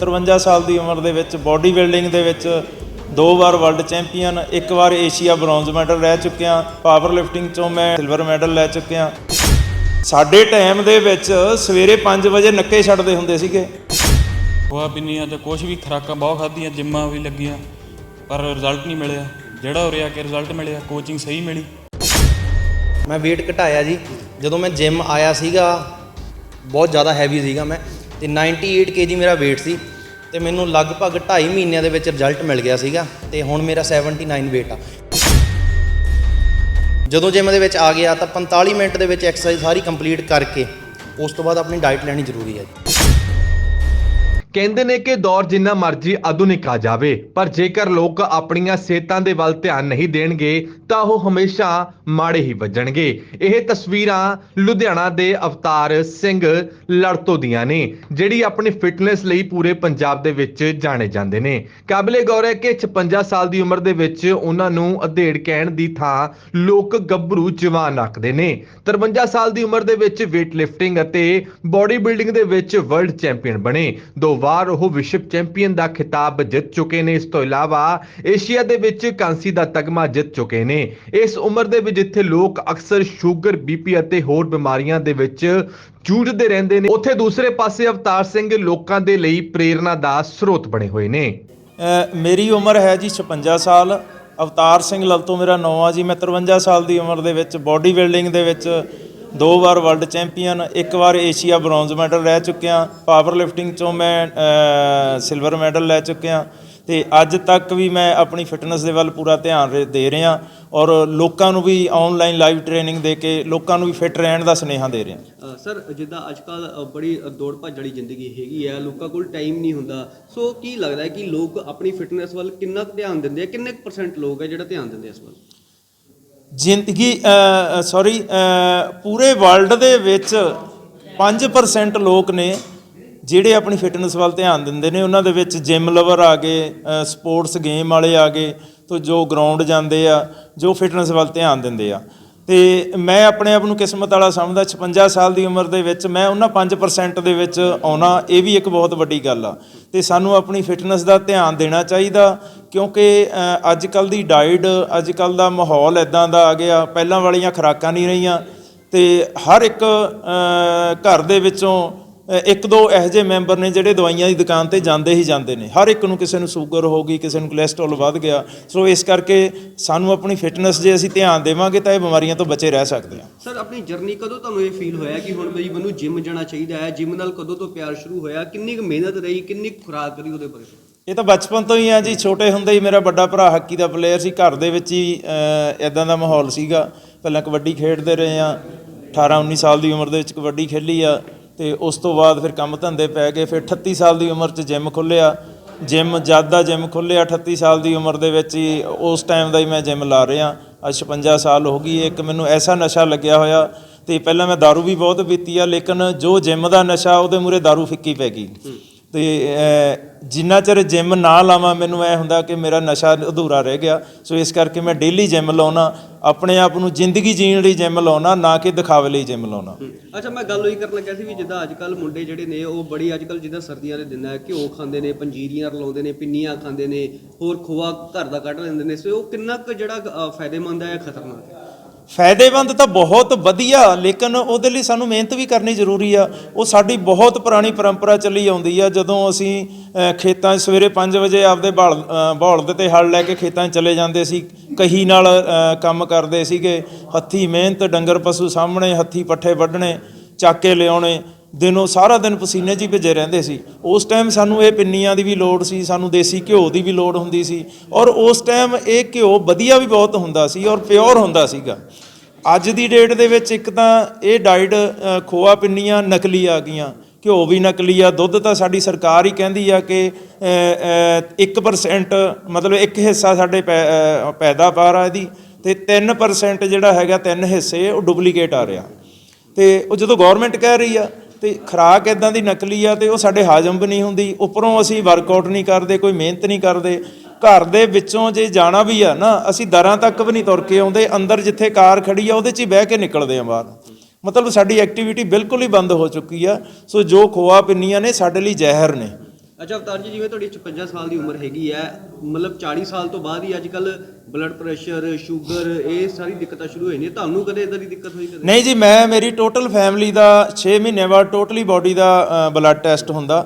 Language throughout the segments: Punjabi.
53 ਸਾਲ ਦੀ ਉਮਰ ਦੇ ਵਿੱਚ ਬਾਡੀ ਬਿਲਡਿੰਗ ਦੇ ਵਿੱਚ ਦੋ ਵਾਰ ਵਰਲਡ ਚੈਂਪੀਅਨ ਇੱਕ ਵਾਰ ਏਸ਼ੀਆ ਬ੍ਰੌਂਜ਼ ਮੈਡਲ ਰਹਿ ਚੁੱਕਿਆ ਪਾਵਰ ਲਿਫਟਿੰਗ ਚੋਂ ਮੈਂ ਸਿਲਵਰ ਮੈਡਲ ਲੈ ਚੁੱਕਿਆ। ਸਾਡੇ ਟਾਈਮ ਦੇ ਵਿੱਚ ਸਵੇਰੇ 5 ਵਜੇ ਨੱਕੇ ਛੱਡਦੇ ਹੁੰਦੇ ਸੀਗੇ। ਖੋਆ ਪਿੰਨੀਆਂ ਤੇ ਕੁਝ ਵੀ ਖੁਰਾਕਾਂ ਬਹੁਤ ਖਾਧੀਆਂ ਜਿੰਮਾਂ ਵੀ ਲੱਗੀਆਂ ਪਰ ਰਿਜ਼ਲਟ ਨਹੀਂ ਮਿਲਿਆ। ਜਿਹੜਾ ਹੋ ਰਿਹਾ ਕਿ ਰਿਜ਼ਲਟ ਮਿਲਿਆ ਕੋਚਿੰਗ ਸਹੀ ਮਿਲੀ। ਮੈਂ weight ਘਟਾਇਆ ਜੀ। ਜਦੋਂ ਮੈਂ ਜਿਮ ਆਇਆ ਸੀਗਾ ਬਹੁਤ ਜ਼ਿਆਦਾ ਹੈਵੀ ਸੀਗਾ ਮੈਂ ਤੇ 98 kg ਮੇਰਾ weight ਸੀ। ਤੇ ਮੈਨੂੰ ਲਗਭਗ 2.5 ਮਹੀਨਿਆਂ ਦੇ ਵਿੱਚ ਰਿਜ਼ਲਟ ਮਿਲ ਗਿਆ ਸੀਗਾ ਤੇ ਹੁਣ ਮੇਰਾ 79 weight ਆ। ਜਦੋਂ ਜਿਮ ਦੇ ਵਿੱਚ ਆ ਗਿਆ ਤਾਂ 45 ਮਿੰਟ ਦੇ ਵਿੱਚ ਐਕਸਰਸਾਈਜ਼ ਸਾਰੀ ਕੰਪਲੀਟ ਕਰਕੇ ਉਸ ਤੋਂ ਬਾਅਦ ਆਪਣੀ ਡਾਈਟ ਲੈਣੀ ਜ਼ਰੂਰੀ ਹੈ ਕਹਿੰਦੇ ਨੇ ਕਿ ਦੌਰ ਜਿੰਨਾ ਮਰਜ਼ੀ ਆਧੁਨਿਕ ਆ ਜਾਵੇ, ਪਰ ਜੇਕਰ ਲੋਕ ਆਪਣੀਆਂ ਸਿਹਤਾਂ ਦੇ ਵੱਲ ਧਿਆਨ ਨਹੀਂ ਦੇਣਗੇ, ਤਾਂ ਉਹ ਹਮੇਸ਼ਾ ਮਾੜੇ ਹੀ ਵੱਜਣਗੇ। ਇਹ ਤਸਵੀਰਾਂ ਲੁਧਿਆਣਾ ਦੇ ਅਵਤਾਰ ਸਿੰਘ ਲੜਤੋ ਦੀਆਂ ਨੇ, ਜਿਹੜੀ ਆਪਣੀ ਫਿਟਨੈਸ ਲਈ ਪੂਰੇ ਪੰਜਾਬ ਦੇ ਵਿੱਚ ਜਾਣੇ ਜਾਂਦੇ ਨੇ। ਕਾਬਲੇ ਗੌਰ ਹੈ ਕਿ 56 ਸਾਲ ਦੀ ਉਮਰ ਦੇ ਵਿੱਚ ਉਹਨਾਂ ਨੂੰ ਅਧੇੜ ਕਹਿਣ ਦੀ ਥਾਂ ਲੋਕ ਗੱਭਰੂ ਜਵਾਨ ਆਖਦੇ ਨੇ। 53 ਸਾਲ ਦੀ ਉਮਰ ਦੇ ਵਿੱਚ weight lifting ਅਤੇ ਬੋਡੀ ਬਿਲਡਿੰਗ ਦੇ ਵਿੱਚ ਵਰਲਡ ਚੈਂਪੀਅਨ ਬਣੇ। ਦੋ ਵਾਰ ਉਹ ਵਿਸ਼ਵ ਚੈਂਪੀਅਨ ਦਾ ਖਿਤਾਬ ਜਿੱਤ ਚੁੱਕੇ ਨੇ। ਇਸ ਤੋਂ ਇਲਾਵਾ ਏਸ਼ੀਆ ਦੇ ਵਿੱਚ ਕਾਂਸੀ ਦਾ ਤਗਮਾ ਜਿੱਤ ਚੁੱਕੇ ਨੇ। ਇਸ ਉਮਰ ਦੇ ਵਿੱਚ ਜਿੱਥੇ ਲੋਕ ਅਕਸਰ ਸ਼ੂਗਰ ਬੀਪੀ ਅਤੇ ਹੋਰ ਬਿਮਾਰੀਆਂ ਦੇ ਵਿੱਚ ਜੂਝਦੇ ਰਹਿੰਦੇ ਨੇ। ਉੱਥੇ ਦੂਸਰੇ ਪਾਸੇ ਅਵਤਾਰ ਸਿੰਘ ਲੋਕਾਂ ਦੇ ਲਈ ਪ੍ਰੇਰਣਾ ਦਾ ਸਰੋਤ ਬਣੇ ਹੋਏ ਨੇ। ਮੇਰੀ ਉਮਰ ਹੈ ਜੀ 56 ਸਾਲ। ਅਵਤਾਰ ਸਿੰਘ ਲਲ ਤੋਂ ਮੇਰਾ ਨਾਂ ਆ ਜੀ। ਮੈਂ 53 ਸਾਲ ਦੀ ਉਮਰ ਦੇ ਵਿੱਚ ਬਾਡੀ ਬਿਲਡਿੰਗ ਦੇ ਵਿੱਚ ਦੋ ਵਾਰ ਵਰਲਡ ਚੈਂਪੀਅਨ, ਇੱਕ ਵਾਰ ਏਸ਼ੀਆ ਬ੍ਰੌਂਜ਼ ਮੈਡਲ ਰਹਿ ਚੁੱਕਿਆ, ਪਾਵਰ ਲਿਫਟਿੰਗ ਚੋਂ ਮੈਂ ਸਿਲਵਰ ਮੈਡਲ ਲੈ ਚੁੱਕਿਆ ਤੇ ਅੱਜ ਤੱਕ ਵੀ ਮੈਂ ਆਪਣੀ ਫਿਟਨੈਸ ਦੇ ਵੱਲ ਪੂਰਾ ਧਿਆਨ ਰੇ- ਦੇ ਰਿਹਾ ਔਰ ਲੋਕਾਂ ਨੂੰ ਵੀ ਆਨਲਾਈਨ ਲਾਈਵ ਟ੍ਰੇਨਿੰਗ ਦੇ ਕੇ ਲੋਕਾਂ ਨੂੰ ਵੀ ਫਿਟ ਰਹਿਣ ਦਾ ਸੁਨੇਹਾ ਦੇ ਰਿਹਾ। ਸਰ, ਜਿੱਦਾਂ ਅੱਜ ਕੱਲ ਬੜੀ ਦੌੜ ਭੱਜ ਵਾਲੀ ਜ਼ਿੰਦਗੀ ਹੈਗੀ ਹੈ ਲੋਕਾਂ ਕੋਲ ਟਾਈਮ ਨਹੀਂ ਹੁੰਦਾ। ਸੋ ਕੀ ਲੱਗਦਾ ਹੈ ਕਿ ਲੋਕ ਆਪਣੀ ਫਿਟਨੈਸ ਵੱਲ ਕਿੰਨਾ ਕੁ ਧਿਆਨ ਦਿੰਦੇ ਆ, ਕਿੰਨੇ ਪਰਸੈਂਟ ਲੋਕ ਹੈ ਜਿਹੜਾ ਧਿਆਨ ਦਿੰਦੇ ਆ ਇਸ ਵੱਲ? ਜ਼ਿੰਦਗੀ ਸੌਰੀ ਪੂਰੇ ਵਰਲਡ ਦੇ ਵਿੱਚ 5% ਲੋਕ ਨੇ ਜਿਹੜੇ ਆਪਣੀ ਫਿਟਨੈਸ ਵੱਲ ਧਿਆਨ ਦਿੰਦੇ ਨੇ। ਉਹਨਾਂ ਦੇ ਵਿੱਚ ਜਿਮ ਲਵਰ ਆ ਗਏ ਸਪੋਰਟਸ ਗੇਮ ਵਾਲੇ ਆ ਗਏ, ਤੋਂ ਜੋ ਗਰਾਊਂਡ ਜਾਂਦੇ ਆ, ਜੋ ਫਿਟਨੈਸ ਵੱਲ ਧਿਆਨ ਦਿੰਦੇ ਆ। ਤੇ ਮੈਂ ਆਪਣੇ ਆਪ ਨੂੰ ਕਿਸਮਤ ਵਾਲਾ ਸਮਝਦਾ 56 ਸਾਲ ਦੀ ਉਮਰ ਦੇ ਵਿੱਚ ਮੈਂ ਉਹਨਾਂ 5% ਦੇ ਵਿੱਚ ਆਉਣਾ, ਇਹ ਵੀ ਇੱਕ ਬਹੁਤ ਵੱਡੀ ਗੱਲ ਆ। ਤੇ ਸਾਨੂੰ ਆਪਣੀ ਫਿਟਨੈਸ ਦਾ ਧਿਆਨ ਦੇਣਾ ਚਾਹੀਦਾ, ਕਿਉਂਕਿ ਅੱਜ ਕੱਲ ਦੀ ਡਾਈਟ ਅੱਜ ਕੱਲ ਦਾ ਮਾਹੌਲ ਇਦਾਂ ਦਾ ਆ ਗਿਆ, ਪਹਿਲਾਂ ਵਾਲੀਆਂ ਖੁਰਾਕਾਂ ਨਹੀਂ ਰਹੀਆਂ, ਤੇ ਹਰ ਇੱਕ ਘਰ ਦੇ ਵਿੱਚੋਂ ਇੱਕ ਦੋ ਇਹੋ ਜਿਹੇ ਮੈਂਬਰ ਨੇ ਜਿਹੜੇ ਦਵਾਈਆਂ ਦੀ ਦੁਕਾਨ ਤੇ ਜਾਂਦੇ ਹੀ ਜਾਂਦੇ ਨੇ। ਹਰ ਇੱਕ ਨੂੰ ਕਿਸੇ ਨੂੰ ਸ਼ੂਗਰ ਹੋ ਗਈ ਕਿਸੇ ਨੂੰ ਕੋਲੇਸਟ੍ਰੋਲ ਵੱਧ ਗਿਆ। ਸੋ ਇਸ ਕਰਕੇ ਸਾਨੂੰ ਆਪਣੀ ਫਿਟਨੈਸ ਜੇ ਅਸੀਂ ਧਿਆਨ ਦੇਵਾਂਗੇ ਤਾਂ ਇਹ ਬਿਮਾਰੀਆਂ ਤੋਂ ਬਚੇ ਰਹਿ ਸਕਦੇ ਹਾਂ। ਸਰ ਆਪਣੀ ਜਰਨੀ ਕਦੋਂ ਤੁਹਾਨੂੰ ਇਹ ਫੀਲ ਹੋਇਆ ਕਿ ਹੁਣ ਬਈ ਮੈਨੂੰ ਜਿਮ ਜਾਣਾ ਚਾਹੀਦਾ ਹੈ? ਜਿਮ ਨਾਲ ਕਦੋਂ ਤੋਂ ਪਿਆਰ ਸ਼ੁਰੂ ਹੋਇਆ? ਕਿੰਨੀ ਕੁ ਮਿਹਨਤ ਰਹੀ? ਕਿੰਨੀ ਕੁ ਖੁਰਾਕ ਰਹੀ ਉਹਦੇ ਬਾਰੇ? ਇਹ ਤਾਂ ਬਚਪਨ ਤੋਂ ਹੀ ਆ ਜੀ। ਛੋਟੇ ਹੁੰਦੇ ਹੀ ਮੇਰਾ ਵੱਡਾ ਭਰਾ ਹਾਕੀ ਦਾ ਪਲੇਅਰ ਸੀ। ਘਰ ਦੇ ਵਿੱਚ ਹੀ ਇਦਾਂ ਦਾ ਮਾਹੌਲ ਸੀਗਾ। ਪਹਿਲਾਂ ਕਬੱਡੀ ਖੇਡਦੇ ਰਹੇ ਆ। 18 19 ਸਾਲ ਦੀ ਉਮਰ ਦੇ ਵਿੱਚ ਕਬੱਡੀ ਖੇਲੀ ਆ। ਤੇ ਉਸ ਤੋਂ ਬਾਅਦ ਫਿਰ ਕੰਮ ਧੰਦੇ ਪੈ ਗਏ ਫਿਰ 38 ਸਾਲ ਦੀ ਉਮਰ 'ਚ ਜਿਮ ਖੁੱਲਿਆ ਜਿਮ ਜਦ ਦਾ ਜਿਮ ਖੁੱਲਿਆ 38 ਸਾਲ ਦੀ ਉਮਰ ਦੇ ਵਿੱਚ ਹੀ ਉਸ ਟਾਈਮ ਦਾ ਹੀ ਮੈਂ ਜਿਮ ਲਾ ਰਿਹਾ ਅੱਜ 56 ਸਾਲ ਹੋ ਗਈ ਇੱਕ ਮੈਨੂੰ ਐਸਾ ਨਸ਼ਾ ਲੱਗਿਆ ਹੋਇਆ ਤੇ ਪਹਿਲਾਂ ਮੈਂ दारू ਵੀ ਬਹੁਤ ਪੀਤੀ ਆ ਲੇਕਿਨ ਜੋ ਜਿਮ ਦਾ ਨਸ਼ਾ ਉਹਦੇ ਮੂਰੇ दारू ਫਿੱਕੀ ਪੈ ਗਈ ਤੇ ਜਿੰਨਾ ਚਿਰ ਜਿਮ ਨਾ ਲਾਵਾਂ, ਮੈਨੂੰ ਐ ਹੁੰਦਾ ਕਿ ਮੇਰਾ ਨਸ਼ਾ ਅਧੂਰਾ ਰਹਿ ਗਿਆ। ਸੋ ਇਸ ਕਰਕੇ ਮੈਂ ਡੇਲੀ ਜਿਮ ਲਾਉਣਾ, ਆਪਣੇ ਆਪ ਨੂੰ ਜ਼ਿੰਦਗੀ ਜੀਣ ਲਈ ਜਿਮ ਲਾਉਣਾ, ਨਾ ਕਿ ਦਿਖਾਵੇ ਲਈ ਜਿਮ ਲਾਉਣਾ। ਅੱਛਾ, ਮੈਂ ਗੱਲ ਉਹੀ ਕਰਨ ਲੱਗਾ ਸੀ ਵੀ ਜਿੱਦਾਂ ਅੱਜ ਕੱਲ ਮੁੰਡੇ ਜਿਹੜੇ ਨੇ, ਉਹ ਬੜੀ ਅੱਜ ਕੱਲ ਜਿੱਦਾਂ ਸਰਦੀਆਂ ਦੇ ਦਿਨ ਹੈ ਘਿਓ ਖਾਂਦੇ ਨੇ, ਪੰਜੀਰੀਆਂ ਰਲਾਉਂਦੇ ਨੇ, ਪਿੰਨੀਆਂ ਖਾਂਦੇ ਨੇ, ਹੋਰ ਖੋਆ ਘਰ ਦਾ ਕੱਢ ਲੈਂਦੇ ਨੇ। ਸੋ ਉਹ ਕਿੰਨਾ ਕੁ ਜਿਹੜਾ ਫਾਇਦੇਮੰਦ ਹੈ ਜਾਂ ਖਤਰਨਾਕ ਹੈ ਫਾਇਦੇਮੰਦ ਤਾਂ ਬਹੁਤ ਵਧੀਆ, ਲੇਕਿਨ ਉਹਦੇ ਲਈ ਸਾਨੂੰ ਮਿਹਨਤ ਵੀ ਕਰਨੀ ਜ਼ਰੂਰੀ ਆ। ਉਹ ਸਾਡੀ ਬਹੁਤ ਪੁਰਾਣੀ ਪਰੰਪਰਾ ਚੱਲੀ ਆਉਂਦੀ ਆ, ਜਦੋਂ ਅਸੀਂ ਖੇਤਾਂ 'ਚ ਸਵੇਰੇ 5 ਵਜੇ ਆਪਦੇ ਬਲ ਬੌਲਦ ਤੇ ਹਲ ਲੈ ਕੇ ਖੇਤਾਂ 'ਚ ਚਲੇ ਜਾਂਦੇ ਸੀ। ਕਹੀ ਨਾਲ ਕੰਮ ਕਰਦੇ ਸੀਗੇ। ਹੱਥੀ ਮਿਹਨਤ, ਡੰਗਰ ਪਸ਼ੂ ਸਾਹਮਣੇ, ਹੱਥੀ ਪੱਠੇ ਵੱਢਣੇ, ਚੱਕ ਕੇ ਲਿਆਉਣੇ। ਦਿਨੋਂ ਸਾਰਾ ਦਿਨ ਪਸੀਨੇ 'ਚ ਹੀ ਭਿੱਜੇ ਰਹਿੰਦੇ ਸੀ। ਉਸ ਟਾਈਮ ਸਾਨੂੰ ਇਹ ਪਿੰਨੀਆਂ ਦੀ ਵੀ ਲੋੜ ਸੀ ਸਾਨੂੰ ਦੇਸੀ ਘਿਓ ਦੀ ਵੀ ਲੋੜ ਹੁੰਦੀ ਸੀ ਔਰ ਉਸ ਟਾਈਮ ਇਹ ਘਿਓ ਵਧੀਆ ਵੀ ਬਹੁਤ ਹੁੰਦਾ ਸੀ ਔਰ ਪਿਓਰ ਹੁੰਦਾ ਸੀਗਾ। ਅੱਜ ਦੀ ਡੇਟ ਦੇ ਵਿੱਚ ਇੱਕ ਤਾਂ ਇਹ ਡਾਈਟ ਖੋਆ ਪਿੰਨੀਆਂ ਨਕਲੀ ਆ ਗਈਆਂ। ਘਿਓ ਵੀ ਨਕਲੀ ਆ ਦੁੱਧ ਤਾਂ ਸਾਡੀ ਸਰਕਾਰ ਹੀ ਕਹਿੰਦੀ ਆ ਕਿ ਅ, ਅ, 1% ਮਤਲਬ ਇੱਕ ਹਿੱਸਾ ਸਾਡੇ ਪੈ- ਅ, ਪੈਦਾਵਾਰ ਆ ਇਹਦੀ ਤੇ 3% ਜਿਹੜਾ ਹੈਗਾ ਤਿੰਨ ਹਿੱਸੇ ਉਹ ਡੁਪਲੀਕੇਟ ਆ ਰਿਹਾ। ਤੇ ਉਹ ਜਦੋਂ ਗਵਰਨਮੈਂਟ ਕਹਿ ਰਹੀ ਆ ਤੇ ਖਰਾਕ ਇਦਾਂ ਦੀ ਨਕਲੀ ਆ ਤੇ ਉਹ ਸਾਡੇ ਹਾਜ਼ਮ ਵੀ ਨਹੀਂ ਹੁੰਦੀ, ਉੱਪਰੋਂ ਅਸੀਂ ਵਰਕਆਊਟ ਨਹੀਂ ਕਰਦੇ, ਕੋਈ ਮਿਹਨਤ ਨਹੀਂ ਕਰਦੇ। ਘਰ ਦੇ ਵਿੱਚੋਂ ਜੇ ਜਾਣਾ ਵੀ ਆ ਨਾ, ਅਸੀਂ ਦਰਾਂ ਤੱਕ ਵੀ ਨਹੀਂ ਤੁਰ ਕੇ ਆਉਂਦੇ, ਅੰਦਰ ਜਿੱਥੇ ਕਾਰ ਖੜੀ ਆ, ਉਹਦੇ 'ਚ ਹੀ ਬਹਿ ਕੇ ਨਿਕਲਦੇ ਆ ਬਾਹਰ। ਮਤਲਬ ਸਾਡੀ ਐਕਟੀਵਿਟੀ ਬਿਲਕੁਲ ਹੀ ਬੰਦ ਹੋ ਚੁੱਕੀ ਆ। ਸੋ ਜੋ ਖੋਆ ਪਿੰਨੀਆਂ ਨੇ, ਸਾਡੇ ਲਈ ਜ਼ਹਿਰ ਨੇ। ਅੱਛਾ, ਅਵਤਾਰ ਜੀ, ਜਿਵੇਂ ਤੁਹਾਡੀ 56 ਸਾਲ ਦੀ ਉਮਰ ਹੈਗੀ ਹੈ, ਮਤਲਬ 40 ਸਾਲ ਤੋਂ ਬਾਅਦ ਹੀ ਅੱਜ ਕੱਲ ਬਲੱਡ ਪ੍ਰੈਸ਼ਰ ਸ਼ੂਗਰ ਇਹ ਸਾਰੀ ਦਿੱਕਤਾਂ ਸ਼ੁਰੂ ਹੋਈ ਨੇ। ਤੁਹਾਨੂੰ ਕਦੇ ਇਦਾਂ ਦੀ ਦਿੱਕਤ ਹੋਈ ਕਦੇ? ਨਹੀਂ ਜੀ, ਮੈਂ, ਮੇਰੀ ਟੋਟਲ ਫੈਮਿਲੀ ਦਾ 6 ਮਹੀਨੇ ਬਾਅਦ ਟੋਟਲੀ ਬਾਡੀ ਦਾ ਬਲੱਡ ਟੈਸਟ ਹੁੰਦਾ।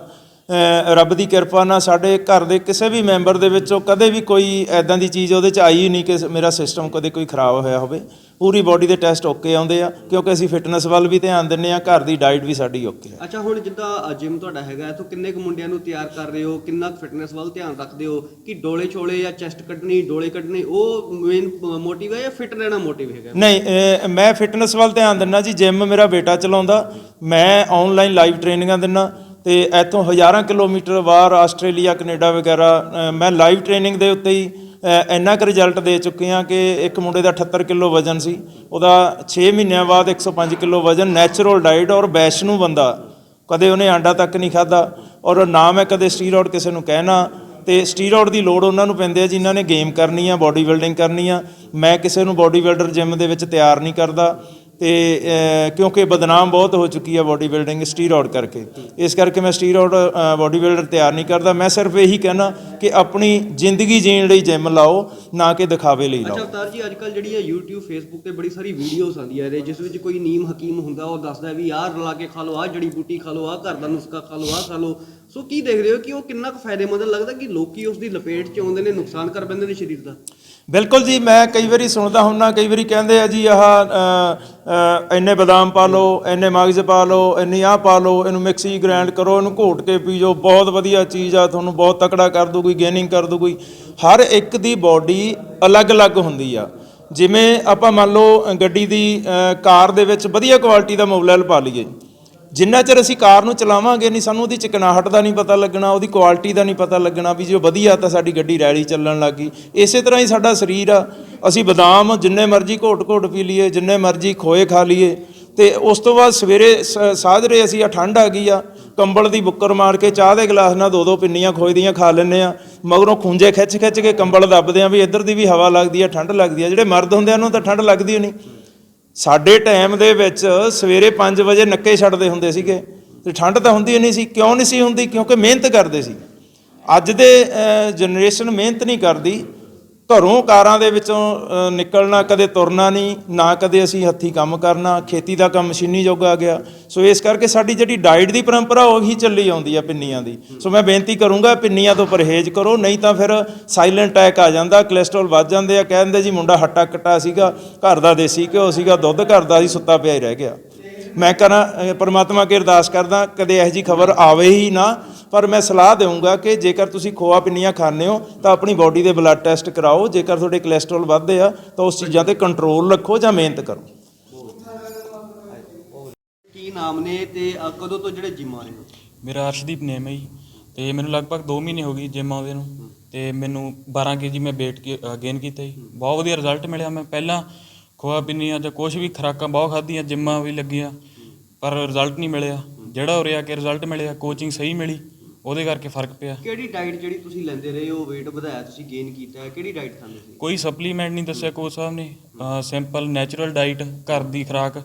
ਰੱਬ ਦੀ ਕਿਰਪਾ ਨਾਲ ਸਾਡੇ ਘਰ ਦੇ ਕਿਸੇ ਵੀ ਮੈਂਬਰ ਦੇ ਵਿੱਚੋਂ ਕਦੇ ਵੀ ਕੋਈ ਐਦਾਂ ਦੀ ਚੀਜ਼ ਉਹਦੇ ਚ ਆਈ ਹੀ ਨਹੀਂ ਕਿ ਮੇਰਾ ਸਿਸਟਮ ਕਦੇ ਕੋਈ ਖਰਾਬ ਹੋਇਆ ਹੋਵੇ। ਪੂਰੀ ਬਾਡੀ ਦੇ ਟੈਸਟ ਓਕੇ ਆਉਂਦੇ ਆ ਕਿਉਂਕਿ ਅਸੀਂ ਫਿਟਨੈਸ ਵੱਲ ਵੀ ਧਿਆਨ ਦਿੰਨੇ ਆ ਘਰ ਦੀ ਡਾਈਟ ਵੀ ਸਾਡੀ ਓਕੇ ਹੈ। ਅੱਛਾ ਹੁਣ ਜਿੱਦਾਂ ਜਿਮ ਤੁਹਾਡਾ ਹੈਗਾ ਇਥੋਂ ਕਿੰਨੇ ਕੁ ਮੁੰਡਿਆਂ ਨੂੰ ਤਿਆਰ ਕਰ ਰਹੇ ਹੋ? ਕਿੰਨਾ ਫਿਟਨੈਸ ਵੱਲ ਧਿਆਨ ਰੱਖਦੇ ਹੋ? ਕਿ ਡੋਲੇ ਛੋਲੇ ਜਾਂ ਚੈਸਟ ਕੱਢਣੀ ਡੋਲੇ ਕੱਢਣੇ ਉਹ ਮੇਨ ਮੋਟਿਵ ਹੈ ਜਾਂ ਫਿਟ ਰਹਿਣਾ ਮੋਟਿਵ ਹੈਗਾ? ਨਹੀਂ ਮੈਂ ਫਿਟਨੈਸ ਵੱਲ ਧਿਆਨ ਦਿੰਨਾ ਜੀ ਜਿਮ ਮੇਰਾ ਬੇਟਾ ਚਲਾਉਂਦਾ ਮੈਂ ਆਨਲਾਈਨ ਲਾਈਵ ਟ੍ਰੇਨਿੰਗਾਂ ਦਿੰਨਾ ਤੇ ਇੱਥੋਂ ਹਜ਼ਾਰਾਂ ਕਿਲੋਮੀਟਰ ਬਾਹਰ ਆਸਟ੍ਰੇਲੀਆ, ਕੈਨੇਡਾ ਵਗੈਰਾ ਮੈਂ ਲਾਈਵ ਟ੍ਰੇਨਿੰਗ ਦੇ ਉੱਤੇ ਹੀ ਇੰਨਾ ਕੁ ਰਿਜ਼ਲਟ ਦੇ ਚੁੱਕੇ ਹਾਂ ਕਿ ਇੱਕ ਮੁੰਡੇ ਦਾ 78 ਕਿਲੋ ਵਜ਼ਨ ਸੀ। ਉਹਦਾ 6 ਮਹੀਨਿਆਂ ਬਾਅਦ 105 ਕਿਲੋ ਵਜ਼ਨ ਨੈਚੁਰਲ ਡਾਈਟ ਔਰ ਵੈਸ਼ਨੂੰ ਬੰਦਾ। ਕਦੇ ਉਹਨੇ ਆਂਡਾ ਤੱਕ ਨਹੀਂ ਖਾਦਾ ਔਰ ਨਾ ਮੈਂ ਕਦੇ ਸਟੀਰੋਇਡ ਕਿਸੇ ਨੂੰ ਕਹਿਣਾ। ਤੇ ਸਟੀਰੋਇਡ ਦੀ ਲੋੜ ਉਹਨਾਂ ਨੂੰ ਪੈਂਦੇ ਆ ਜਿਨ੍ਹਾਂ ਨੇ ਗੇਮ ਕਰਨੀ ਆ ਬਾਡੀ ਬਿਲਡਿੰਗ ਕਰਨੀ ਆ। ਮੈਂ ਕਿਸੇ ਨੂੰ ਬਾਡੀ ਬਿਲਡਰ ਜਿਮ ਦੇ ਵਿੱਚ ਤਿਆਰ ਨਹੀਂ ਕਰਦਾ। ਤੇ ਕਿਉਂਕਿ ਬਦਨਾਮ ਬਹੁਤ ਹੋ ਚੁੱਕੀ ਆ ਬਾਡੀ ਬਿਲਡਿੰਗ ਸਟੀਰੋਇਡ ਕਰਕੇ। ਇਸ ਕਰਕੇ ਮੈਂ ਸਟੀਰੋਇਡ ਬਾਡੀ ਬਿਲਡਰ ਤਿਆਰ ਨਹੀਂ ਕਰਦਾ। ਮੈਂ ਸਿਰਫ ਇਹੀ ਕਹਿਣਾ ਕਿ ਆਪਣੀ ਜ਼ਿੰਦਗੀ ਜੀਣ ਲਈ ਜਿਮ ਲਾਓ, ਨਾ ਕਿ ਦਿਖਾਵੇ ਲਈ ਅੱਛਾ, ਅਵਤਾਰ ਜੀ ਅੱਜ ਕੱਲ ਜਿਹੜੀਆਂ YouTube, Facebook ਤੇ ਬੜੀ ਸਾਰੀ ਵੀਡੀਓਜ਼ ਆਉਂਦੀਆਂ ਨੇ ਜਿਸ ਵਿੱਚ ਕੋਈ ਨੀਮ ਹਕੀਮ ਹੁੰਦਾ, ਉਹ ਦੱਸਦਾ ਵੀ ਯਾਰ ਰਲਾ ਕੇ ਖਾ ਲਓ, ਆਹ ਜੜੀ ਬੂਟੀ ਖਾ ਲਓ, ਆਹ ਘਰ ਦਾ ਨੁਸਖਾ ਖਾ ਲਓ, ਆਹ ਖਾ ਲਓ। ਸੋ ਕੀ ਦੇਖ ਰਹੇ ਹੋ ਕਿ ਉਹ ਕਿੰਨਾ ਕੁ ਫਾਇਦੇਮੰਦ ਲੱਗਦਾ ਕਿ ਲੋਕੀ ਉਸ ਦੀ ਲਪੇਟ 'ਚ ਆਉਂਦੇ ਨੇ, ਨੁਕਸਾਨ ਕਰ ਪੈਂਦੇ ਨੇ ਸਰੀਰ ਦਾ? ਬਿਲਕੁਲ ਜੀ, ਮੈਂ ਕਈ ਵਾਰੀ ਸੁਣਦਾ ਹੁੰਨਾ, ਕਈ ਵਾਰੀ ਕਹਿੰਦੇ ਆ ਜੀ, ਆਹ ਇੰਨੇ ਬਦਾਮ ਪਾ ਲਓ, ਇੰਨੇ ਮਗਜ਼ ਪਾ ਲਓ, ਇੰਨੀ ਆਹ ਪਾ ਲਓ, ਇਹਨੂੰ ਮਿਕਸੀ ਗ੍ਰਾਈਂਡ ਕਰੋ, ਇਹਨੂੰ ਘੋਟ ਕੇ ਪੀਓ ਬਹੁਤ ਵਧੀਆ ਚੀਜ਼ ਆ, ਤੁਹਾਨੂੰ ਬਹੁਤ ਤਕੜਾ ਕਰ ਦੂਗੀ, ਗੇਨਿੰਗ ਕਰ ਦੂਗੀ। ਹਰ ਇੱਕ ਦੀ ਬਾਡੀ ਅਲੱਗ-ਅਲੱਗ ਹੁੰਦੀ ਆ। ਜਿਵੇਂ ਆਪਾਂ ਮੰਨ ਲਓ, ਗੱਡੀ ਦੀ ਕਾਰ ਦੇ ਵਿੱਚ ਵਧੀਆ ਕੁਆਲਿਟੀ ਦਾ ਮੋਬਿਲ ਪਾ ਲਈਏ। ਜਿੰਨਾ ਚਿਰ ਅਸੀਂ ਕਾਰ ਨੂੰ ਚਲਾਵਾਂਗੇ ਨਹੀਂ, ਸਾਨੂੰ ਉਹਦੀ ਚਿਕਨਾਹਟ ਦਾ ਨਹੀਂ ਪਤਾ ਲੱਗਣਾ, ਉਹਦੀ ਕੁਆਲਿਟੀ ਦਾ ਨਹੀਂ ਪਤਾ ਲੱਗਣਾ ਵੀ ਜੇ ਵਧੀਆ ਤਾਂ ਸਾਡੀ ਗੱਡੀ ਰੈਲੀ ਚੱਲਣ ਲੱਗੀ ਇਸੇ ਤਰ੍ਹਾਂ ਹੀ ਸਾਡਾ ਸਰੀਰ ਆ। ਅਸੀਂ ਬਦਾਮ ਜਿੰਨੇ ਮਰਜ਼ੀ ਘੋਟ-ਘੋਟ ਪੀ ਲਈਏ, ਜਿੰਨੇ ਮਰਜ਼ੀ ਖੋਏ ਖਾ ਲਈਏ। ਤੇ ਉਸ ਤੋਂ ਬਾਅਦ ਸਵੇਰੇ ਸ- ਸਾਜਰੇ ਅਸੀਂ ਆ, ਠੰਡ ਆ ਗਈ ਆ। ਕੰਬਲ ਦੀ ਬੁੱਕਰ ਮਾਰ ਕੇ ਚਾਹ ਦੇ ਗਲਾਸ ਨਾਲ ਦੋ ਦੋ ਪਿੰਨੀਆਂ ਖੋਏ ਦੀਆਂ ਖਾ ਲੈਂਦੇ ਆ। ਮਗਰੋਂ ਖੁੰਝੇ ਖਿੱਚ ਖਿੱਚ ਕੇ ਕੰਬਲ ਦੱਬਦੇ ਆ ਵੀ ਇੱਧਰ ਦੀ ਵੀ ਹਵਾ ਲੱਗਦੀ ਆ, ਠੰਡ ਲੱਗਦੀ ਆ। ਜਿਹੜੇ ਮਰਦ ਹੁੰਦੇ ਆ, ਉਹਨੂੰ ਤਾਂ ਠੰਡ ਲੱਗਦੀ ਨਹੀਂ। ਸਾਡੇ ਟਾਈਮ ਦੇ ਵਿੱਚ ਸਵੇਰੇ 5 ਵਜੇ ਨੱਕੇ ਛੱਡਦੇ ਹੁੰਦੇ ਸੀਗੇ ਤੇ ਠੰਡ ਤਾਂ ਹੁੰਦੀ ਨਹੀਂ ਸੀ। ਕਿਉਂ ਨਹੀਂ ਸੀ ਹੁੰਦੀ? ਕਿਉਂਕਿ ਮਿਹਨਤ ਕਰਦੇ ਸੀ। ਅੱਜ ਦੇ ਜਨਰੇਸ਼ਨ ਮਿਹਨਤ ਨਹੀਂ ਕਰਦੀ। ਘਰੋਂ ਕਾਰਾਂ ਦੇ ਵਿੱਚੋਂ ਨਿਕਲਣਾ, ਕਦੇ ਤੁਰਨਾ ਨਹੀਂ, ਨਾ ਕਦੇ ਅਸੀਂ ਹੱਥੀ ਕੰਮ ਕਰਨਾ, ਖੇਤੀ ਦਾ ਕੰਮ ਮਸ਼ੀਨੀ ਯੁੱਗ ਆ ਗਿਆ। ਸੋ ਇਸ ਕਰਕੇ ਸਾਡੀ ਜਿਹੜੀ ਡਾਈਟ ਦੀ ਪਰੰਪਰਾ, ਉਹੀ ਚੱਲੀ ਆਉਂਦੀ ਆ ਪਿੰਨੀਆਂ ਦੀ। ਸੋ ਮੈਂ ਬੇਨਤੀ ਕਰੂੰਗਾ, ਪਿੰਨੀਆਂ ਤੋਂ ਪਰਹੇਜ਼ ਕਰੋ, ਨਹੀਂ ਤਾਂ ਫਿਰ ਸਾਇਲੈਂਟ ਅਟੈਕ ਆ ਜਾਂਦਾ ਕੋਲੇਸਟ੍ਰੋਲ ਵੱਧ ਜਾਂਦੇ ਆ। ਕਹਿੰਦੇ ਜੀ, ਮੁੰਡਾ ਹੱਟਾ ਕੱਟਾ ਸੀਗਾ, ਘਰ ਦਾ ਦੇਸੀ ਘਿਓ ਸੀਗਾ, ਦੁੱਧ ਘਰ ਦਾ ਸੀ, ਸੁੱਤਾ ਪਿਆ ਹੀ ਰਹਿ ਗਿਆ। ਮੈਂ ਕਰਾਂ ਪਰਮਾਤਮਾ ਅੱਗੇ ਅਰਦਾਸ ਕਰਦਾ, ਕਦੇ ਇਹੋ ਜੀ ਖਬਰ ਆਵੇ ਹੀ ਨਾ ਪਰ ਮੈਂ ਸਲਾਹ ਦੇਵਾਂਗਾ ਕਿ ਜੇਕਰ ਤੁਸੀਂ ਖੋਆ ਪਿੰਨੀਆਂ ਖਾਂਦੇ ਹੋ ਤਾਂ ਆਪਣੀ ਬਾਡੀ ਦੇ ਬਲੱਡ ਟੈਸਟ ਕਰਾਓ। ਜੇਕਰ ਤੁਹਾਡੇ ਕੋਲੇਸਟ੍ਰੋਲ ਵੱਧਦੇ ਆ ਤਾਂ ਉਸ ਚੀਜ਼ਾਂ ਤੇ ਕੰਟਰੋਲ ਰੱਖੋ ਜਾਂ ਮਿਹਨਤ ਕਰੋ। ਕੀ ਨਾਮ ਨੇ ਤੇ ਅ, ਕਦੋਂ ਤੋਂ ਜਿਹੜੇ ਜਿਮ ਆ ਰਹੇ ਹੋ? ਮੇਰਾ ਅਰਸ਼ਦੀਪ ਨੇਮ ਹੈ ਜੀ। ਤੇ ਮੈਨੂੰ ਲਗਭਗ 2 ਮਹੀਨੇ ਹੋ ਗਏ ਜਿਮ ਆਉਂਦੇ ਨੂੰ। ਤੇ ਮੈਨੂੰ 12 ਕੇਜੀ ਮੈਂ weight ਗੇਨ ਕੀਤਾ ਜੀ। ਬਹੁਤ ਵਧੀਆ ਰਿਜ਼ਲਟ ਮਿਲਿਆ। ਮੈਂ ਪਹਿਲਾਂ ਖੋਆ ਪਿੰਨੀਆਂ ਜਾਂ ਕੁਝ ਵੀ ਖੁਰਾਕਾਂ ਬਹੁਤ ਖਾਧੀਆਂ ਜਿੰਮਾਂ ਵੀ ਲੱਗੀਆਂ ਪਰ ਰਿਜ਼ਲਟ ਨਹੀਂ ਮਿਲਿਆ। ਜਿਹੜਾ ਉਰੇ ਆ ਕੇ ਰਿਜ਼ਲਟ ਮਿਲਿਆ ਕੋਚਿੰਗ ਸਹੀ ਮਿਲੀ। ਉਹਦੇ ਕਰਕੇ ਫ਼ਰਕ ਪਿਆ। ਕਿਹੜੀ ਡਾਈਟ ਜਿਹੜੀ ਤੁਸੀਂ ਲੈਂਦੇ ਰਹੇ ਹੋ weight ਵਧਾਇਆ ਤੁਸੀਂ ਗੇਨ ਕੀਤਾ ਹੈ ਕਿਹੜੀ ਡਾਈਟ ਖਾਂਦੇ ਸੀ? ਕੋਈ ਸਪਲੀਮੈਂਟ ਨਹੀਂ ਦੱਸਿਆ ਕੋਚ ਸਾਹਿਬ ਨੇ। ਸਿੰਪਲ ਨੈਚੁਰਲ ਡਾਈਟ ਘਰ ਦੀ ਖੁਰਾਕ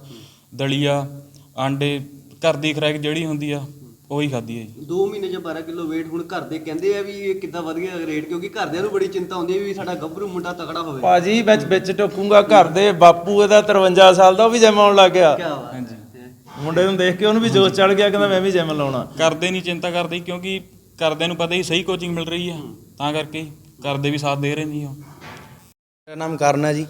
ਦਲੀਆ ਆਂਡੇ ਘਰ ਦੀ ਖੁਰਾਕ ਜਿਹੜੀ ਹੁੰਦੀ ਆ ਉਹੀ ਖਾਧੀ ਹੈ ਜੀ। 2 ਮਹੀਨੇ ਚ 12 ਕਿਲੋ weight ਹੁਣ ਘਰ ਦੇ ਕਹਿੰਦੇ ਆ ਵੀ ਇਹ ਕਿੱਦਾਂ ਵਧ ਗਿਆ ਰੇਟ ਕਿਉਂਕਿ ਘਰਦਿਆਂ ਨੂੰ ਬੜੀ ਚਿੰਤਾ ਹੁੰਦੀ ਹੈ ਵੀ ਸਾਡਾ ਗੱਭਰੂ ਮੁੰਡਾ ਤਕੜਾ ਹੋਵੇ। ਭਾਜੀ ਵਿੱਚ ਵਿੱਚ ਟੋਕੂੰਗਾ ਘਰ ਦੇ ਬਾਪੂ ਇਹਦਾ 53 ਸਾਲ ਦਾ ਉਹ ਵੀ ਜਿਮ ਆਉਣ ਲੱਗ ਗਿਆ। ਹਾਂਜੀ। ਮੁੰਡੇ ਨੂੰ ਦੇਖ ਕੇ ਉਹਨੂੰ ਵੀ ਜੋਸ਼ ਚੜ ਗਿਆ ਕਹਿੰਦਾ ਮੈਂ ਵੀ ਜਿਮ ਲਾਉਣਾ। ਕਰਦੇ ਨਹੀਂ ਚਿੰਤਾ ਕਰਦੇ ਕਿਉਂਕਿ ਘਰਦਿਆਂ ਨੂੰ ਪਤਾ ਹੀ ਸਹੀ ਕੋਚਿੰਗ ਮਿਲ ਰਹੀ ਆ। ਤਾਂ ਕਰਕੇ ਘਰਦੇ ਵੀ ਸਾਥ ਦੇ ਰਹੇ ਨੇ ਉਹ। ਮੇਰਾ ਨਾਮ ਕਰਨ ਹੈ ਜੀ।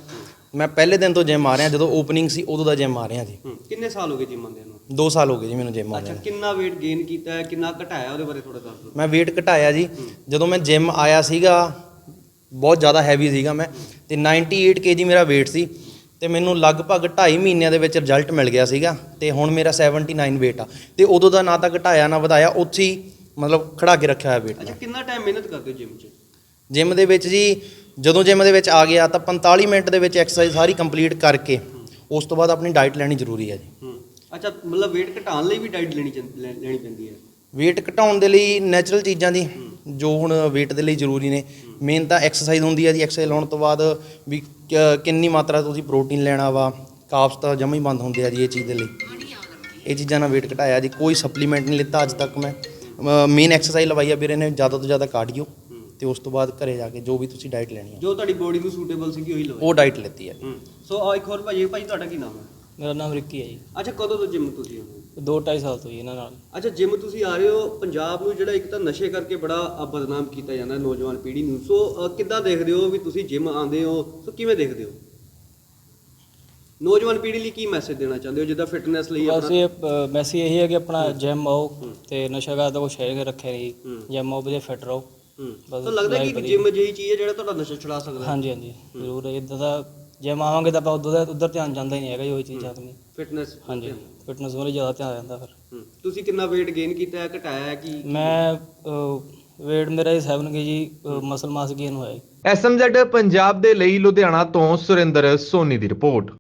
ਮੈਂ ਪਹਿਲੇ ਦਿਨ ਤੋਂ ਜਿਮ ਆ ਰਿਹਾ ਜਦੋਂ ਓਪਨਿੰਗ ਸੀ ਉਦੋਂ ਦਾ ਜਿਮ ਆ ਰਿਹਾ ਜੀ। ਹੂੰ। ਕਿੰਨੇ ਸਾਲ ਹੋ ਗਏ ਜਿਮ ਆਉਂਦੇ ਨੂੰ? 2 ਸਾਲ ਹੋ ਗਏ ਜੀ ਮੈਨੂੰ ਜਿਮ ਆਉਂਦੇ ਅੱਛਾ ਕਿੰਨਾ weight gain ਕੀਤਾ ਹੈ ਕਿੰਨਾ ਘਟਾਇਆ ਉਹਦੇ ਬਾਰੇ ਥੋੜਾ ਦੱਸ ਦਿਓ। ਮੈਂ weight ਘਟਾਇਆ ਜੀ। ਜਦੋਂ ਮੈਂ ਜਿਮ ਆਇਆ ਸੀਗਾ ਬਹੁਤ ਜ਼ਿਆਦਾ ਹੈਵੀ ਸੀਗਾ ਮੈਂ ਤੇ 98 kg ਮੇਰਾ weight ਸੀ। ਤੇ ਮੈਨੂੰ ਲਗਭਗ 2.5 ਮਹੀਨਿਆਂ ਦੇ ਵਿੱਚ ਰਿਜ਼ਲਟ ਮਿਲ ਗਿਆ ਸੀਗਾ ਤੇ ਹੁਣ ਮੇਰਾ 79 weight ਆ। ਤੇ ਉਦੋਂ ਦਾ ਨਾ ਤਾਂ ਘਟਾਇਆ ਨਾ ਵਧਾਇਆ ਉੱਥੇ ਹੀ ਮਤਲਬ ਖੜਾ ਕੇ ਰੱਖਿਆ ਹੋਇਆ weight ਅੱਛਾ ਕਿੰਨਾ ਟਾਈਮ ਮਿਹਨਤ ਕਰਦੇ ਹੋ ਜਿਮ 'ਚ? ਜਿਮ ਦੇ ਵਿੱਚ ਜੀ ਜਦੋਂ ਜਿਮ ਦੇ ਵਿੱਚ ਆ ਗਿਆ ਤਾਂ 45 ਮਿੰਟ ਦੇ ਵਿੱਚ ਐਕਸਰਸਾਈਜ਼ ਸਾਰੀ ਕੰਪਲੀਟ ਕਰਕੇ ਉਸ ਤੋਂ ਬਾਅਦ ਆਪਣੀ ਡਾਈਟ ਲੈਣੀ ਜ਼ਰੂਰੀ ਹੈ ਜੀ। ਅੱਛਾ ਮਤਲਬ weight ਘਟਾਉਣ ਲਈ ਵੀ ਡਾਈਟ ਲੈਣੀ ਲੈਣੀ ਪੈਂਦੀ ਹੈ? Weight ਘਟਾਉਣ ਦੇ ਲਈ ਨੈਚੁਰਲ ਚੀਜ਼ਾਂ ਦੀ ਜੋ ਹੁਣ weight ਦੇ ਲਈ ਜ਼ਰੂਰੀ ਨੇ। ਮੇਨ ਤਾਂ ਐਕਸਰਸਾਈਜ਼ ਹੁੰਦੀ ਹੈ ਜੀ ਐਕਸਰਸਾਈਜ਼ ਲਾਉਣ ਤੋਂ ਬਾਅਦ ਵੀ ਕਿੰਨੀ ਮਾਤਰਾ ਤੁਸੀਂ ਪ੍ਰੋਟੀਨ ਲੈਣਾ ਵਾ ਕਾਪਸ ਤਾਂ ਜਮਾਂ ਹੀ ਬੰਦ ਹੁੰਦੇ ਆ ਜੀ ਇਹ ਚੀਜ਼ ਦੇ ਲਈ। ਇਹ ਚੀਜ਼ਾਂ ਨਾਲ weight ਘਟਾਇਆ ਜੀ ਕੋਈ ਸਪਲੀਮੈਂਟ ਨਹੀਂ ਲਿੱਤਾ ਅੱਜ ਤੱਕ ਮੈਂ। ਮੇਨ ਐਕਸਰਸਾਈਜ਼ ਲਵਾਈ ਆ ਵੀਰੇ ਨੇ ਜ਼ਿਆਦਾ ਤੋਂ ਜ਼ਿਆਦਾ ਕਾਰਡੀਓ ਤੇ ਉਸ ਤੋਂ ਬਾਅਦ ਘਰੇ ਜਾ ਕੇ ਜੋ ਵੀ ਤੁਸੀਂ ਡਾਈਟ ਲੈਣੀ ਆ। ਜੋ ਤੁਹਾਡੀ ਬੋਡੀ ਨੂੰ ਸੂਟੇਬਲ ਸੀਗੀ ਉਹੀ ਲਵਾਈ ਉਹ ਡਾਈਟ ਲੈਤੀ ਹੈ ਹੂੰ। ਸੋ ਆ ਇੱਕ ਹੋਰ ਭਾਜੀ ਭਾਜੀ ਤੁਹਾਡਾ ਕੀ ਨਾਮ ਹੈ? ਮੇਰਾ ਨਾਮ ਰਿੱਕੀ ਹੈ ਜੀ। ਅੱਛਾ ਕਦੋਂ ਤੋਂ ਜਿਮ ਤੁਸੀਂ ਆਉਂਦੇ ਦੋ ਢਾਈ ਸਾਲ ਤੋਂ ਜੀ ਇਹਨਾਂ ਨਾਲ। ਅੱਛਾ ਜਿਮ ਤੁਸੀਂ ਆ ਰਹੇ ਹੋ ਪੰਜਾਬ ਨੂੰ ਜਿਹੜਾ ਇੱਕ ਤਾਂ ਨਸ਼ੇ ਕਰਕੇ ਬੜਾ ਅ, ਬਦਨਾਮ ਕੀਤਾ ਜਾਂਦਾ ਹੈ ਨੌਜਵਾਨ ਪੀੜ੍ਹੀ ਨੂੰ। ਸੋ ਅ, ਕਿੱਦਾਂ ਦੇਖਦੇ ਹੋ ਵੀ ਤੁਸੀਂ ਜਿਮ ਆਉਂਦੇ ਹੋ? ਸੋ ਕਿਵੇਂ ਦੇਖਦੇ ਹੋ? ਨੌਜਵਾਨ ਪੀੜ੍ਹੀ ਲਈ ਕੀ ਮੈਸੇਜ ਦੇਣਾ ਚਾਹੁੰਦੇ ਹੋ? ਜਿੱਦਾਂ ਫਿਟਨੈਸ ਲਈ ਬਸ ਆਪਣਾ ਇਹ ਮੈਸੇਜ ਇਹੀ ਹੈ ਕਿ ਆਪਣਾ ਜਿਮ ਆਓ ਤੇ ਨਸ਼ਾ ਕਰਦਾ ਕੁਛ ਹੈ ਰੱਖਿਆ ਨਹੀਂ ਜਿਮ ਆਓ ਵਧੀਆ ਫਿਟ ਰਹੋ। ਹੂੰ। ਬਸ ਤਾਂ ਲੱਗਦਾ ਕਿ ਵਧੀਆ। ਜਿਮ ਜਿਹੀ ਚੀਜ਼ ਹੈ ਜਿਹੜਾ ਤੁਹਾਡਾ ਨਸ਼ਾ ਛੁਡਾ ਸਕਦਾ ਹੈ। ਹਾਂਜੀ ਹਾਂਜੀ। ਜ਼ਰੂਰ ਇਦਾਂ ਦਾ ਜਿਮ ਆਵਾਂਗੇ ਤਾਂ ਆਪਾਂ ਉਧਰ ਉਧਰ ਧਿਆਨ ਜਾਂਦਾ ਹੀ ਨਹੀਂ ਹੈਗਾ ਜੀ ਉਹ ਚੀਜ਼ ਆਦਮੀ। ਫਿਟਨੈਸ ਹਾਂਜੀ। ਫਿਟਨੈਸ ਵੱਲ ਜ਼ਿਆਦਾ ਧਿਆਨ ਰਹਿੰਦਾ ਫਿਰ। ਤੁਸੀਂ ਕਿੰਨਾ weight gain ਕੀਤਾ ਹੈ ਘਟਾਇਆ ਹੈ ਕਿ ਮੈਂ weight ਮੇਰਾ 7 ਕੇਜੀ ਮਸਲ ਮਾਸ ਗੇਨ ਹੋਇਆ ਜੀ। ਐਸਐਮਜ਼ੈਡ ਪੰਜਾਬ ਦੇ ਲਈ ਲੁਧਿਆਣਾ ਤੋਂ ਸੁਰਿੰਦਰ ਸੋਨੀ ਦੀ ਰਿਪੋਰਟ।